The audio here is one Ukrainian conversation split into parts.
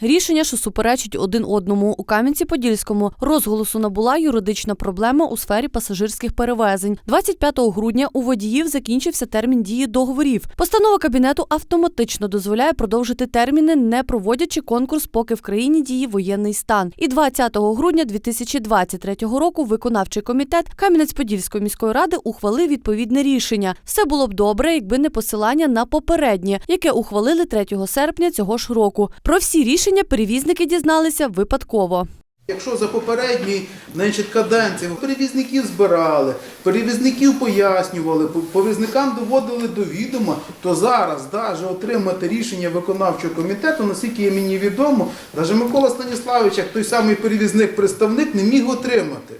Рішення, що суперечить один одному у Кам'янці-Подільському, розголосу набула юридична проблема у сфері пасажирських перевезень. 25 грудня у водіїв закінчився термін дії договорів. Постанова кабінету автоматично дозволяє продовжити терміни, не проводячи конкурс, поки в країні діє воєнний стан. І 20 грудня 2023 року виконавчий комітет Кам'янець-Подільської міської ради ухвалив відповідне рішення. Все було б добре, якби не посилання на попереднє, яке ухвалили 3 серпня цього ж року. Про всі рішення перевізники дізналися випадково. Якщо за попередньої значить, каденції перевізників збирали, перевізників пояснювали, перевізникам доводили до відома, то зараз навіть отримати рішення виконавчого комітету, наскільки є мені відомо, навіть Микола Станіславович, як той самий перевізник-представник, не міг отримати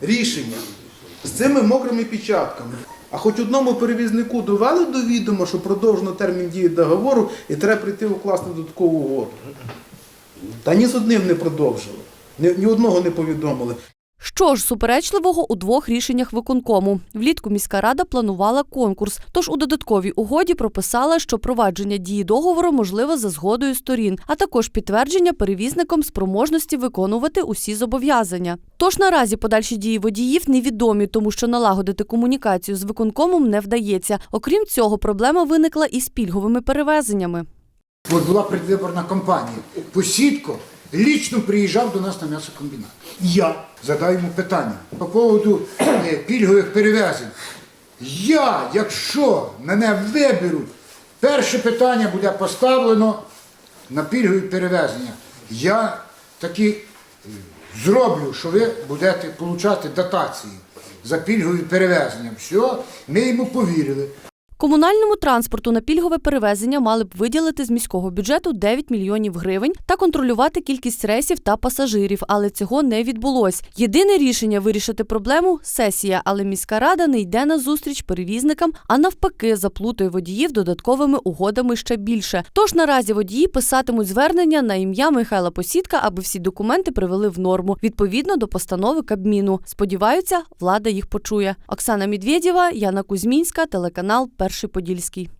рішення з цими мокрими печатками. А хоч одному перевізнику довели до відома, що продовжено термін дії договору і треба прийти укласти додаткову угоду. Та ні з одним не продовжили. Ні, одного не повідомили. Що ж суперечливого у двох рішеннях виконкому? Влітку міська рада планувала конкурс, тож у додатковій угоді прописала, що провадження дії договору можливе за згодою сторін, а також підтвердження перевізником спроможності виконувати усі зобов'язання. Тож наразі подальші дії водіїв невідомі, тому що налагодити комунікацію з виконкомом не вдається. Окрім цього, проблема виникла і з пільговими перевезеннями. От була предвиборна кампанія. Посідко лічно приїжджав до нас на м'ясокомбінат. Я задав йому питання по поводу е, пільгових перевезень. Я, якщо мене виберуть, перше питання буде поставлено на пільгові перевезення. Я таки е, зроблю, що ви будете отримати дотації за пільгові перевезення. Все, ми йому повірили. Комунальному транспорту на пільгове перевезення мали б виділити з міського бюджету 9 мільйонів гривень та контролювати кількість рейсів та пасажирів, але цього не відбулось. Єдине рішення вирішити проблему сесія, але міська рада не йде на зустріч перевізникам, а навпаки, заплутує водіїв додатковими угодами ще більше. Тож наразі водії писатимуть звернення на ім'я Михайла Посідка, аби всі документи привели в норму відповідно до постанови Кабміну. Сподіваються, влада їх почує. Оксана Медведєва, Яна Кузьмінська, телеканал Перший Подільський.